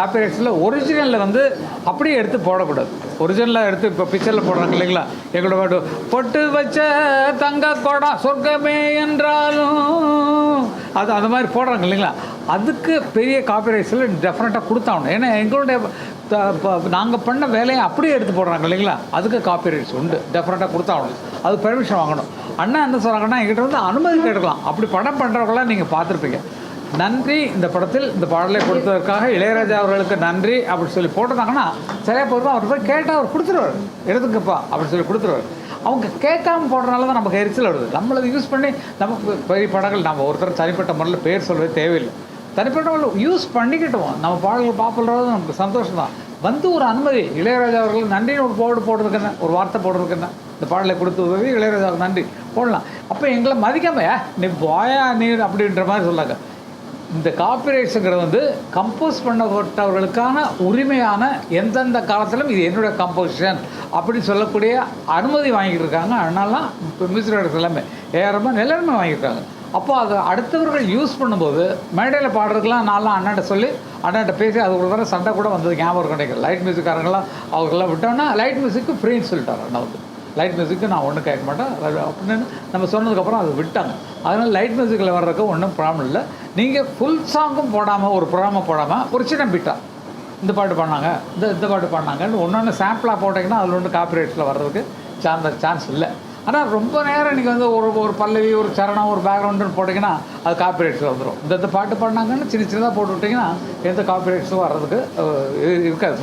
காப்பிரைட்ஸில் ஒரிஜினலில் வந்து அப்படியே எடுத்து போடக்கூடாது. ஒரிஜினலாக எடுத்து இப்போ பிக்சரில் போடுறாங்க இல்லைங்களா? எங்களோட பாட்டு பொட்டு வச்ச தங்க கொடம் சொர்க்கமே என்றாலும் அது அந்த மாதிரி போடுறாங்க இல்லைங்களா? அதுக்கு பெரிய காப்பிரைட்ஸில் டெஃபினட்டாக கொடுத்தாகணும். ஏன்னா எங்களுடைய நாங்கள் பண்ண வேலையை அப்படியே எடுத்து போடுறாங்க இல்லைங்களா? அதுக்கு காப்பிரைட்ஸ் உண்டு. டெஃபினட்டாக கொடுத்தாகணும். அது பெர்மிஷன் வாங்கணும். அண்ணா என்ன சொல்கிறாங்கன்னா எங்கிட்ட வந்து அனுமதி கேட்டுக்கலாம். அப்படி படம் பண்ணுறவங்களாம் நீங்கள் பார்த்துருப்பீங்க. நன்றி. இந்த படத்தில் இந்த பாடலை கொடுத்ததற்காக இளையராஜா அவர்களுக்கு நன்றி அப்படின்னு சொல்லி போட்டிருந்தாங்கன்னா சரியாக போயிருப்பா அவர் போய் கேட்டால் அவர் கொடுத்துருவார். எடுத்துக்கப்பா அப்படின்னு சொல்லி கொடுத்துருவார். அவங்க கேட்காம போடுறனால தான் நமக்கு எரிச்சல் வருது. நம்மளை யூஸ் பண்ணி நமக்கு பெரிய படங்கள் நம்ம ஒருத்தர் தனிப்பட்ட முறையில் பேர் சொல்கிறது தேவையில்லை. தனிப்பட்ட முறையில் யூஸ் பண்ணிக்கிட்டோம். நம்ம பாடல்கள் பாப்புலராக நமக்கு சந்தோஷம் தான் வந்து ஒரு அனுமதி. இளையராஜா அவர்கள் நன்றின்னு ஒரு போர்டு போடுறதுக்குன்னு ஒரு வார்த்தை போடுறதுக்கு இந்த பாடலை கொடுத்து உதவி இளையராஜாவுக்கு நன்றி. போடலாம். அப்போ எங்களை மதிக்காமையா? "ஏ, நீ போயா நீ அப்படின்ற மாதிரி சொல்லாங்க இந்த காப்பிரைட்ஸுங்கிறது வந்து கம்போஸ் பண்ணப்பட்டவர்களுக்கான உரிமையான எந்தெந்த காலத்திலும் இது என்னுடைய கம்போசிஷன் அப்படின்னு சொல்லக்கூடிய அனுமதி வாங்கிட்டு இருக்காங்க. அதனாலாம் இப்போ மியூசிக் டைரக்டர்ஸ் எல்லாமே ஏஆர்எம் வாங்கியிருக்காங்க. அப்போ அதை அடுத்தவர்கள் யூஸ் பண்ணும்போது மேடையில் பாடுறதுக்கெலாம் நான்லாம் அண்ணாட்ட சொல்லி அண்ணன்ட்ட பேசி அது ஒரு தடவை சண்டை கூட வந்தது ஞாபகம் இருக்கும் லைட் மியூசிக்காரங்களாம் அவர்களெல்லாம் விட்டோன்னா லைட் மியூசிக்கு ஃப்ரீன்னு சொல்லிட்டார் அண்ணா வந்து. லைட் மியூசிக்கு நான் ஒன்றும் கேட்க மாட்டேன். அப்படின்னு நம்ம சொன்னதுக்கப்புறம் அதை விட்டாங்க. அதனால் லைட் மியூசிக்கில் வர்றதுக்கு ஒன்றும் ப்ராப்ளம் இல்லை. நீங்கள் ஃபுல் சாங்கும் போடாமல் ஒரு ப்ரோக்ராமை போடாமல் ஒரு சின்ன பிட்டா இந்த பாட்டு பண்ணாங்க இந்த இந்த பாட்டு பண்ணாங்கன்னு ஒன்று ஒன்று சாம்பிளாக போட்டிங்கன்னா அதில் ஒன்று காப்பிரைட்ஸில் வர்றதுக்கு சான்ஸ் சான்ஸ் இல்லை. ஆனால் ரொம்ப நேரம் நீங்கள் வந்து ஒரு ஒரு பல்லவி ஒரு சரணம் ஒரு பேக்ரவுண்டுன்னு போட்டிங்கன்னா அது காப்பிரைட்ஸில் வந்துடும் இந்த இந்த பாட்டு பண்ணாங்கன்னு சின்ன சின்னதாக போட்டு விட்டிங்கன்னா எந்த காப்பிரைட்ஸும் வர்றதுக்கு இருக்காது. முடியாது.